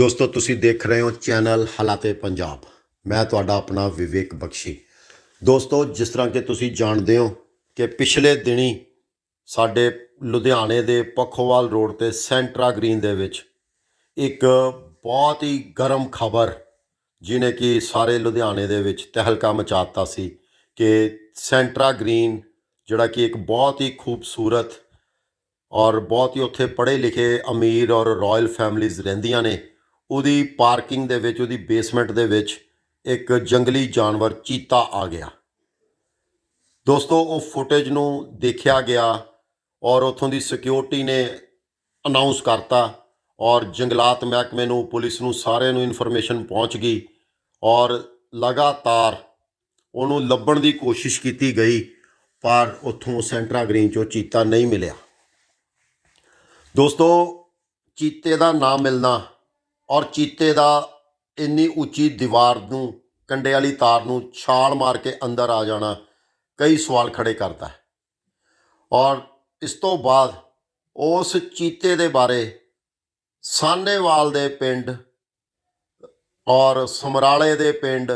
ਦੋਸਤੋ, ਤੁਸੀਂ ਦੇਖ ਰਹੇ ਹੋ ਚੈਨਲ ਹਾਲਾਤੇ ਪੰਜਾਬ। ਮੈਂ ਤੁਹਾਡਾ ਆਪਣਾ ਵਿਵੇਕ ਬਖਸ਼ੀ। ਦੋਸਤੋ, ਜਿਸ ਤਰ੍ਹਾਂ ਕਿ ਤੁਸੀਂ ਜਾਣਦੇ ਹੋ ਕਿ ਪਿਛਲੇ ਦਿਨੀ ਸਾਡੇ ਲੁਧਿਆਣੇ ਦੇ ਪੱਖੋਵਾਲ ਰੋਡ ਤੇ ਸੈਂਟਰਾ ਗ੍ਰੀਨ ਦੇ ਵਿੱਚ ਇੱਕ ਬਹੁਤ ਹੀ ਗਰਮ ਖਬਰ ਜਿਨੇ ਕਿ ਸਾਰੇ ਲੁਧਿਆਣੇ ਦੇ ਵਿੱਚ ਤਹਿਲਕਾ ਮਚਾਤਾ ਸੀ ਕਿ ਸੈਂਟਰਾ ਗ੍ਰੀਨ, ਜਿਹੜਾ ਕਿ ਇੱਕ ਬਹੁਤ ਹੀ ਖੂਬਸੂਰਤ ਔਰ ਬਹੁਤ ਹੀ ਉੱਥੇ ਪੜ੍ਹੇ ਲਿਖੇ ਅਮੀਰ ਔਰ ਰਾਇਲ ਫੈਮਲੀਜ਼ ਰਹਿੰਦੀਆਂ ਨੇ ਉਹਦੀ ਪਾਰਕਿੰਗ ਦੇ ਵਿੱਚ, ਉਹਦੀ ਬੇਸਮੈਂਟ ਦੇ ਵਿੱਚ ਇੱਕ ਜੰਗਲੀ ਜਾਨਵਰ ਚੀਤਾ ਆ ਗਿਆ। ਦੋਸਤੋ, ਉਹ ਫੁਟੇਜ ਨੂੰ ਦੇਖਿਆ ਗਿਆ ਔਰ ਉੱਥੋਂ ਦੀ ਸਿਕਿਉਰਿਟੀ ਨੇ ਅਨਾਉਂਸ ਕਰਤਾ ਔਰ ਜੰਗਲਾਤ ਮਹਿਕਮੇ ਨੂੰ, ਪੁਲਿਸ ਨੂੰ ਸਾਰਿਆਂ ਨੂੰ ਇਨਫੋਰਮੇਸ਼ਨ ਪਹੁੰਚ ਗਈ ਔਰ ਲਗਾਤਾਰ ਉਹਨੂੰ ਲੱਭਣ ਦੀ ਕੋਸ਼ਿਸ਼ ਕੀਤੀ ਗਈ, ਪਰ ਉੱਥੋਂ ਸੈਂਟਰਾ ਗ੍ਰੀਨ ਚੋਂ ਚੀਤਾ ਨਹੀਂ ਮਿਲਿਆ। ਦੋਸਤੋ, ਚੀਤੇ ਦਾ ਨਾ ਮਿਲਣਾ ਔਰ ਚੀਤੇ ਦਾ ਇੰਨੀ ਉੱਚੀ ਦੀਵਾਰ ਨੂੰ, ਕੰਡੇ ਵਾਲੀ ਤਾਰ ਨੂੰ ਛਾਲ ਮਾਰ ਕੇ ਅੰਦਰ ਆ ਜਾਣਾ ਕਈ ਸਵਾਲ ਖੜੇ ਕਰਦਾ ਹੈ। ਔਰ ਇਸ ਤੋਂ ਬਾਅਦ ਉਸ ਚੀਤੇ ਦੇ ਬਾਰੇ ਸਾਨੇਵਾਲ ਦੇ ਪਿੰਡ ਔਰ ਸਮਰਾਲੇ ਦੇ ਪਿੰਡ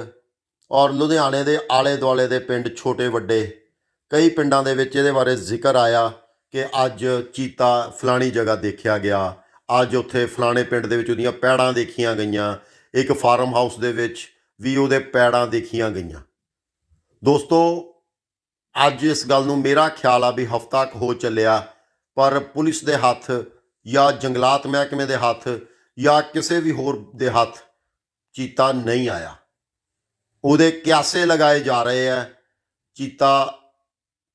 ਔਰ ਲੁਧਿਆਣੇ ਦੇ ਆਲੇ ਦੁਆਲੇ ਦੇ ਪਿੰਡ ਛੋਟੇ ਵੱਡੇ ਕਈ ਪਿੰਡਾਂ ਦੇ ਵਿੱਚ ਇਹਦੇ ਬਾਰੇ ਜ਼ਿਕਰ ਆਇਆ ਕਿ ਅੱਜ ਚੀਤਾ ਫਲਾਣੀ ਜਗ੍ਹਾ ਦੇਖਿਆ ਗਿਆ ਅੱਜ ਉੱਥੇ ਫਲਾਣੇ ਪਿੰਡ ਦੇ ਵਿੱਚ ਉਹਦੀਆਂ ਪੈੜਾਂ ਦੇਖੀਆਂ ਗਈਆਂ, ਇੱਕ ਫਾਰਮ ਹਾਊਸ ਦੇ ਵਿੱਚ ਵੀ ਉਹਦੇ ਪੈੜਾਂ ਦੇਖੀਆਂ ਗਈਆਂ। ਦੋਸਤੋ, ਅੱਜ ਇਸ ਗੱਲ ਨੂੰ ਮੇਰਾ ਖਿਆਲ ਆ ਵੀ ਹਫ਼ਤਾ ਕੁ ਹੋ ਚੱਲਿਆ, ਪਰ ਪੁਲਿਸ ਦੇ ਹੱਥ ਜਾਂ ਜੰਗਲਾਤ ਮਹਿਕਮੇ ਦੇ ਹੱਥ ਜਾਂ ਕਿਸੇ ਵੀ ਹੋਰ ਦੇ ਹੱਥ ਚੀਤਾ ਨਹੀਂ ਆਇਆ। ਉਹਦੇ ਕਿਆਸੇ ਲਗਾਏ ਜਾ ਰਹੇ ਆ, ਚੀਤਾ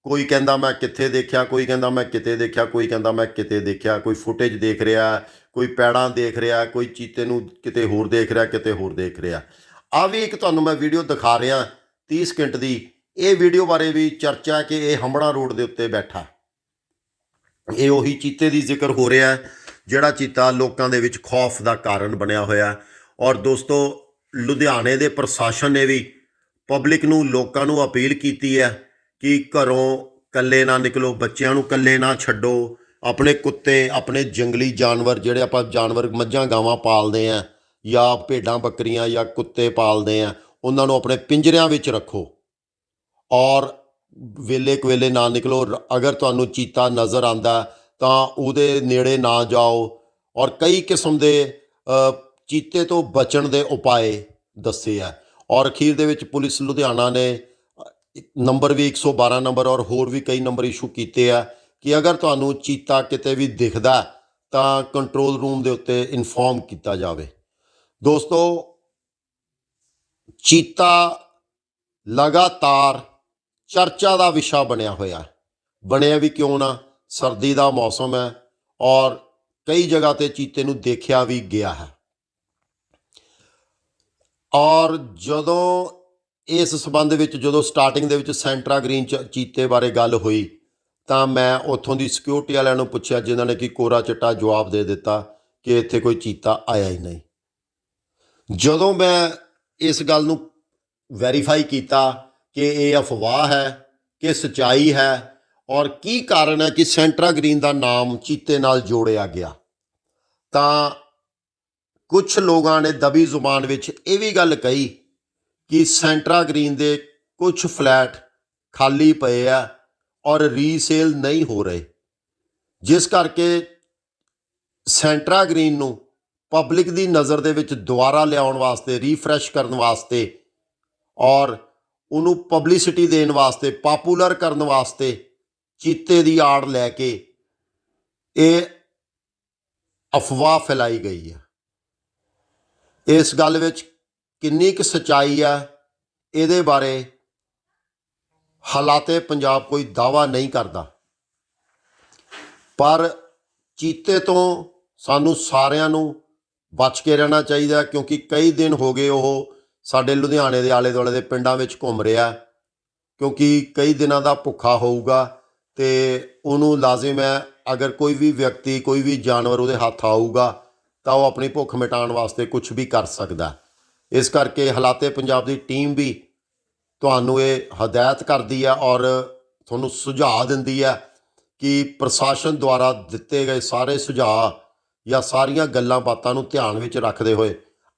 ਕੋਈ ਕਹਿੰਦਾ ਮੈਂ ਕਿੱਥੇ ਦੇਖਿਆ, ਕੋਈ ਕਹਿੰਦਾ ਮੈਂ ਕਿਤੇ ਦੇਖਿਆ, ਕੋਈ ਕਹਿੰਦਾ ਮੈਂ ਕਿਤੇ ਦੇਖਿਆ, ਕੋਈ ਫੁਟੇਜ ਦੇਖ ਰਿਹਾ, ਕੋਈ ਪੈੜਾਂ ਦੇਖ ਰਿਹਾ, ਕੋਈ ਚੀਤੇ ਨੂੰ ਕਿਤੇ ਹੋਰ ਦੇਖ ਰਿਹਾ, ਕਿਤੇ ਹੋਰ ਦੇਖ ਰਿਹਾ। ਆ ਵੀ ਇੱਕ ਤੁਹਾਨੂੰ ਮੈਂ ਵੀਡੀਓ ਦਿਖਾ ਰਿਹਾ 30 ਸਕਿੰਟ ਦੀ। ਇਹ ਵੀਡੀਓ ਬਾਰੇ ਵੀ ਚਰਚਾ ਕਿ ਇਹ ਹੰਬੜਾ ਰੋਡ ਦੇ ਉੱਤੇ ਬੈਠਾ। ਇਹ ਉਹੀ ਚੀਤੇ ਦੀ ਜ਼ਿਕਰ ਹੋ ਰਿਹਾ ਜਿਹੜਾ ਚੀਤਾ ਲੋਕਾਂ ਦੇ ਵਿੱਚ ਖੌਫ ਦਾ ਕਾਰਨ ਬਣਿਆ ਹੋਇਆ ਔਰ ਦੋਸਤੋ, ਲੁਧਿਆਣੇ ਦੇ ਪ੍ਰਸ਼ਾਸਨ ਨੇ ਵੀ ਪਬਲਿਕ ਨੂੰ, ਲੋਕਾਂ ਨੂੰ ਅਪੀਲ ਕੀਤੀ ਹੈ ਕਿ ਘਰੋਂ ਕੱਲੇ ਨਾ ਨਿਕਲੋ, ਬੱਚਿਆਂ ਨੂੰ ਕੱਲੇ ਨਾ ਛੱਡੋ। ਆਪਣੇ ਕੁੱਤੇ, ਆਪਣੇ ਜੰਗਲੀ ਜਾਨਵਰ, ਜਿਹੜੇ ਆਪਾਂ ਜਾਨਵਰ ਮੱਝਾਂ ਗਾਵਾਂ ਪਾਲਦੇ ਆ, ਜਾਂ ਭੇਡਾਂ ਬੱਕਰੀਆਂ ਜਾਂ ਕੁੱਤੇ ਪਾਲਦੇ ਆ, ਉਹਨਾਂ ਨੂੰ ਆਪਣੇ ਪਿੰਜਰਿਆਂ ਵਿੱਚ ਰੱਖੋ। ਔਰ ਵੇਲੇ ਕਵੇਲੇ ਨਾ ਨਿਕਲੋ। ਅਗਰ ਤੁਹਾਨੂੰ ਚੀਤਾ ਨਜ਼ਰ ਆਂਦਾ, ਤਾਂ ਉਹਦੇ ਨੇੜੇ ਨਾ ਜਾਓ। ਔਰ ਕਈ ਕਿਸਮ ਦੇ ਚੀਤੇ ਤੋਂ ਬਚਣ ਦੇ ਉਪਾਏ ਦੱਸੇ ਆ। ਔਰ ਅਖੀਰ ਦੇ ਵਿੱਚ ਪੁਲਿਸ ਲੁਧਿਆਣਾ ਨੇ ਨੰਬਰ ਵੀ 112 ਨੰਬਰ ਔਰ ਹੋਰ ਵੀ ਕਈ ਨੰਬਰ ਇਸ਼ੂ ਕੀਤੇ ਆ ਕਿ ਅਗਰ ਤੁਹਾਨੂੰ ਚੀਤਾ ਕਿਤੇ ਵੀ ਦਿਖਦਾ ਤਾਂ ਕੰਟਰੋਲ ਰੂਮ ਦੇ ਉੱਤੇ ਇਨਫੋਰਮ ਕੀਤਾ ਜਾਵੇ। ਦੋਸਤੋ, ਚੀਤਾ ਲਗਾਤਾਰ ਚਰਚਾ ਦਾ ਵਿਸ਼ਾ ਬਣਿਆ ਹੋਇਆ। ਬਣਿਆ ਵੀ ਕਿਉਂ ਨਾ? ਸਰਦੀ ਦਾ ਮੌਸਮ ਹੈ ਔਰ ਕਈ ਜਗ੍ਹਾ ਤੇ ਚੀਤੇ ਨੂੰ ਦੇਖਿਆ ਵੀ ਗਿਆ ਹੈ। ਔਰ ਜਦੋਂ ਇਸ ਸਬੰਧ ਵਿੱਚ ਜਦੋਂ ਸਟਾਰਟਿੰਗ ਦੇ ਵਿੱਚ ਸੈਂਟਰਾ ਗ੍ਰੀਨ ਚ ਚੀਤੇ ਬਾਰੇ ਗੱਲ ਹੋਈ, ਤਾਂ ਮੈਂ ਉੱਥੋਂ ਦੀ ਸਿਕਿਉਰਿਟੀ ਵਾਲਿਆਂ ਨੂੰ ਪੁੱਛਿਆ, ਜਿਨ੍ਹਾਂ ਨੇ ਕਿ ਕੋਰਾ ਚਿੱਟਾ ਜਵਾਬ ਦੇ ਦਿੱਤਾ ਕਿ ਇੱਥੇ ਕੋਈ ਚੀਤਾ ਆਇਆ ਹੀ ਨਹੀਂ। ਜਦੋਂ ਮੈਂ ਇਸ ਗੱਲ ਨੂੰ ਵੈਰੀਫਾਈ ਕੀਤਾ ਕਿ ਇਹ ਅਫਵਾਹ ਹੈ, ਕਿ ਸਚਾਈ ਹੈ, ਔਰ ਕੀ ਕਾਰਨ ਹੈ ਕਿ ਸੈਂਟਰਾ ਗ੍ਰੀਨ ਦਾ ਨਾਮ ਚੀਤੇ ਨਾਲ ਜੋੜਿਆ ਗਿਆ, ਤਾਂ ਕੁਝ ਲੋਕਾਂ ਨੇ ਦਬੀ ਜ਼ੁਬਾਨ ਵਿੱਚ ਇਹ ਵੀ ਗੱਲ ਕਹੀ ਕਿ ਸੈਂਟਰਾ ਗ੍ਰੀਨ ਦੇ ਕੁਝ ਫਲੈਟ ਖਾਲੀ ਪਏ ਆ ਔਰ ਰੀਸੇਲ ਨਹੀਂ ਹੋ ਰਹੇ। ਜਿਸ ਕਰਕੇ ਸੈਂਟਰਾ ਗ੍ਰੀਨ ਨੂੰ ਪਬਲਿਕ ਦੀ ਨਜ਼ਰ ਦੇ ਵਿੱਚ ਦੁਬਾਰਾ ਲਿਆਉਣ ਵਾਸਤੇ, ਰੀਫਰੈਸ਼ ਕਰਨ ਵਾਸਤੇ ਔਰ ਉਹਨੂੰ ਪਬਲਿਸਿਟੀ ਦੇਣ ਵਾਸਤੇ, ਪਪੂਲਰ ਕਰਨ ਵਾਸਤੇ ਚੀਤੇ ਦੀ ਆੜ ਲੈ ਕੇ ਇਹ ਅਫਵਾਹ ਫੈਲਾਈ ਗਈ ਹੈ ਇਸ ਗੱਲ ਵਿੱਚ ਕਿੰਨੀ ਕੁ ਸਚਾਈ ਹੈ ਇਹਦੇ ਬਾਰੇ ਹਾਲਾਤੇ ਪੰਜਾਬ ਕੋਈ ਦਾਵਾ ਨਹੀਂ ਕਰਦਾ। ਪਰ ਚੀਤੇ ਤੋਂ ਸਾਨੂੰ ਸਾਰਿਆਂ ਨੂੰ ਬਚ ਕੇ ਰਹਿਣਾ ਚਾਹੀਦਾ ਕਿਉਂਕਿ ਕਈ ਦਿਨ ਹੋ ਗਏ ਉਹ ਸਾਡੇ ਲੁਧਿਆਣੇ ਦੇ ਆਲੇ ਦੁਆਲੇ ਦੇ ਪਿੰਡਾਂ ਵਿੱਚ ਘੁੰਮ ਰਿਹਾ ਕਿਉਂਕਿ ਕਈ ਦਿਨਾਂ ਦਾ ਭੁੱਖਾ ਹੋਊਗਾ ਤੇ ਉਹਨੂੰ ਲਾਜ਼ਮ ਹੈ, ਅਗਰ ਕੋਈ ਵੀ ਵਿਅਕਤੀ, ਕੋਈ ਵੀ ਜਾਨਵਰ ਉਹਦੇ ਹੱਥ ਆਊਗਾ, ਤਾਂ ਉਹ ਆਪਣੀ ਭੁੱਖ ਮਿਟਾਉਣ ਵਾਸਤੇ ਕੁਝ ਵੀ ਕਰ ਸਕਦਾ। ਇਸ ਕਰਕੇ ਹਾਲਾਤੇ ਪੰਜਾਬ ਦੀ ਟੀਮ ਵੀ ਤੁਹਾਨੂੰ ਇਹ ਹਦਾਇਤ ਕਰਦੀ ਹੈ ਔਰ ਤੁਹਾਨੂੰ ਸੁਝਾਅ ਦਿੰਦੀ ਹੈ ਕਿ ਪ੍ਰਸ਼ਾਸਨ ਦੁਆਰਾ ਦਿੱਤੇ ਗਏ ਸਾਰੇ ਸੁਝਾਅ ਜਾਂ ਸਾਰੀਆਂ ਗੱਲਾਂ ਬਾਤਾਂ ਨੂੰ ਧਿਆਨ ਵਿੱਚ ਰੱਖਦੇ ਹੋਏ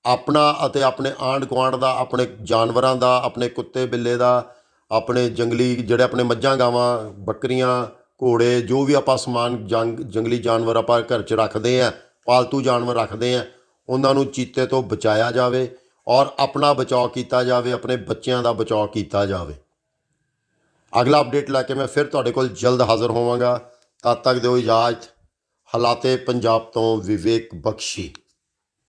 ਆਪਣਾ ਅਤੇ ਆਪਣੇ ਆਂਢ ਗੁਆਂਢ ਦਾ, ਆਪਣੇ ਜਾਨਵਰਾਂ ਦਾ, ਆਪਣੇ ਕੁੱਤੇ ਬਿੱਲੇ ਦਾ, ਆਪਣੇ ਜੰਗਲੀ ਜਿਹੜੇ ਆਪਣੇ ਮੱਝਾਂ, ਗਾਵਾਂ, ਬੱਕਰੀਆਂ, ਘੋੜੇ, ਜੋ ਵੀ ਆਪਾਂ ਸਮਾਨ ਜੰਗ, ਜੰਗਲੀ ਜਾਨਵਰ ਆਪਾਂ ਘਰ 'ਚ ਰੱਖਦੇ ਆ ਪਾਲਤੂ ਜਾਨਵਰ ਰੱਖਦੇ ਆ ਉਹਨਾਂ ਨੂੰ ਚੀਤੇ ਤੋਂ ਬਚਾਇਆ ਜਾਵੇ। ਔਰ ਆਪਣਾ ਬਚਾਅ ਕੀਤਾ ਜਾਵੇ, ਆਪਣੇ ਬੱਚਿਆਂ ਦਾ ਬਚਾਅ ਕੀਤਾ ਜਾਵੇ। ਅਗਲਾ ਅਪਡੇਟ ਲੈ ਕੇ ਮੈਂ ਫਿਰ ਤੁਹਾਡੇ ਕੋਲ ਜਲਦ ਹਾਜ਼ਰ ਹੋਵਾਂਗਾ। ਤਦ ਤੱਕ ਦਿਓ ਇਜਾਜ਼ਤ। ਹਾਲਾਤੇ ਪੰਜਾਬ ਤੋਂ ਵਿਵੇਕ ਬਖਸ਼ੀ।